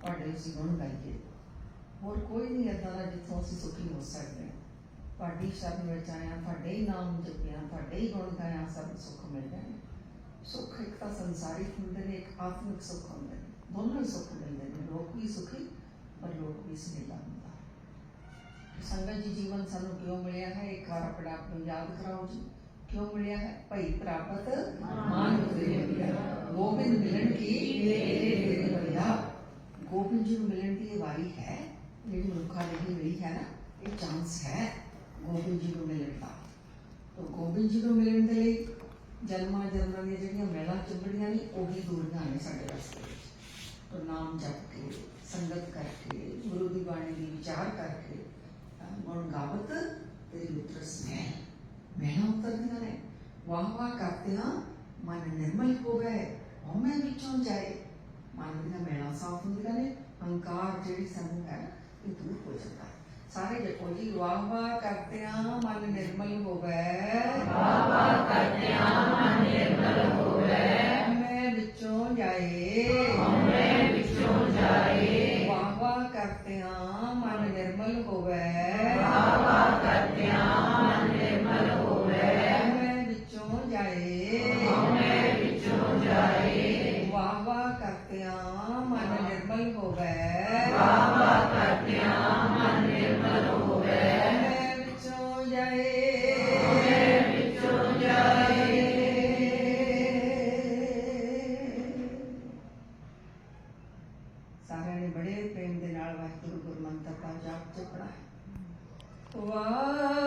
ਤੁਹਾਡੇ ਗੁਣ ਗਾਈਏ ਹੋਰ ਕੋਈ ਨਹੀਂ ਏਦਾਂ ਦਾ ਜਿੱਥੋਂ ਅਸੀਂ ਸੁਖੀ ਹੋ ਸਕਦੇ ਹਾਂ। ਤੁਹਾਡੀ ਸ਼ਰਨ ਵਿੱਚ ਆਇਆ ਤੁਹਾਡੇ ਹੀ ਨਾਮ ਜਪਿਆ ਤੁਹਾਡੇ ਹੀ ਗੁਣ ਗਾਇਆ ਸਭ ਸੁੱਖ ਮਿਲ ਜਾਣੇ ਸੁੱਖ ਇੱਕ ਤਾਂ ਸੰਸਾਰਿਕ ਹੁੰਦੇ ਨੇ ਇੱਕ ਆਤਮਿਕ ਸੁੱਖ ਹੁੰਦੇ ਨੇ। ਦੋਨੋਂ ਸੁੱਖ ਮਿਲਦੇ ਨੇ ਲੋਕ ਵੀ ਸੁਖੀ ਪਰ ਲੋਕ ਵੀ ਸੁਹੇਲਾ ਹੁੰਦਾ। ਸੰਗਤ ਜੀ ਜੀਵਨ ਸਾਨੂੰ ਕਿਉਂ ਮਿਲਿਆ ਹੈ? ਇੱਕ ਵਾਰ ਆਪਣੇ ਆਪ ਨੂੰ ਯਾਦ ਕਰਾਓ ਜੀ। ਕਿਉਂ ਮਿਲਿਆ ਹੈ? ਭਈ ਪ੍ਰਾਪਤ ਮਾਨ ਮਿਲਿਆ ਗੋਬਿੰਦ ਮਿਲਣ ਕੀ ਨੂੰ ਮਿਲਣ ਦੀ ਇਹ ਵਾਰੀ ਹੈ ਜਿਹੜੀ ਮਨੁੱਖਾਂ ਲਈ ਮਿਲੀ ਹੈ ਨਾ ਇਹ ਚਾਂਸ ਹੈ ਗੋਬਿੰਦ ਜੀ ਨੂੰ ਮਿਲਣ ਦਾ ਤਾਂ ਗੋਬਿੰਦ ਜੀ ਨੂੰ ਮਿਲਣ ਦੇ ਲਈ ਜਨਮਾਂ ਜਨਮਾਂ ਦੀਆਂ ਜਿਹੜੀਆਂ ਮਹਿਲਾਂ ਚੁੰਬੜੀਆਂ ਨੇ ਉਹੀ ਦੂਰੀਆਂ ਨੇ ਸਾਡੇ ਰਸਤੇ ਵਿੱਚ ਤਾਂ ਨਾਮ ਜਪ ਕੇ ਸੰਗਤ ਕਰਕੇ ਗੁਰੂ ਦੀ ਬਾਣੀ ਦੀ ਵਿਚਾਰ ਕਰਕੇ ਅਹ ਗੁਣ ਗਾਵਤ ਤੇਰੀ ਮਿੱਤਰ ਸਨੇਹ ਮਹਿਲਾਂ ਉਤਰਦੀਆਂ ਨੇ ਵਾਹ ਵਾਹ ਕਰਦੇ ਹਾਂ ਮਨ ਨਿਰਮਲ ਹੋ ਗਏ ਹਉਮੈ ਵਿੱਚੋਂ ਜਾਏ ਮਨ ਦੀਆਂ ਮਹਿਲਾਂ ਸਾਫ਼ ਹੁੰਦੀਆਂ ਨੇ ਹੰਕਾਰ ਜਿਹੜੀ ਸਾਨੂੰ ਹੈ, ਇਹ ਦੂਰ ਹੋ ਜਾਂਦਾ ਹੈ। ਸਾਰੇ ਜਪੋ ਜੀ ਵਾਹ ਵਾਹ ਕਰਦੇ ਹਾਂ, ਮਨ ਨਿਰਮਲ ਹੋ ਵਾਹ ਵਾਹ ਸਾਰਿਆਂ ਨੇ ਬੜੇ ਪ੍ਰੇਮ ਦੇ ਨਾਲ ਵਾਹਿਗੁਰੂ ਗੁਰੂ ਮੰਤਰ ਦਾ ਜਾਪ ਚੁੱਕਣਾ ਹੈ ਵਾਹਿਗੁਰੂ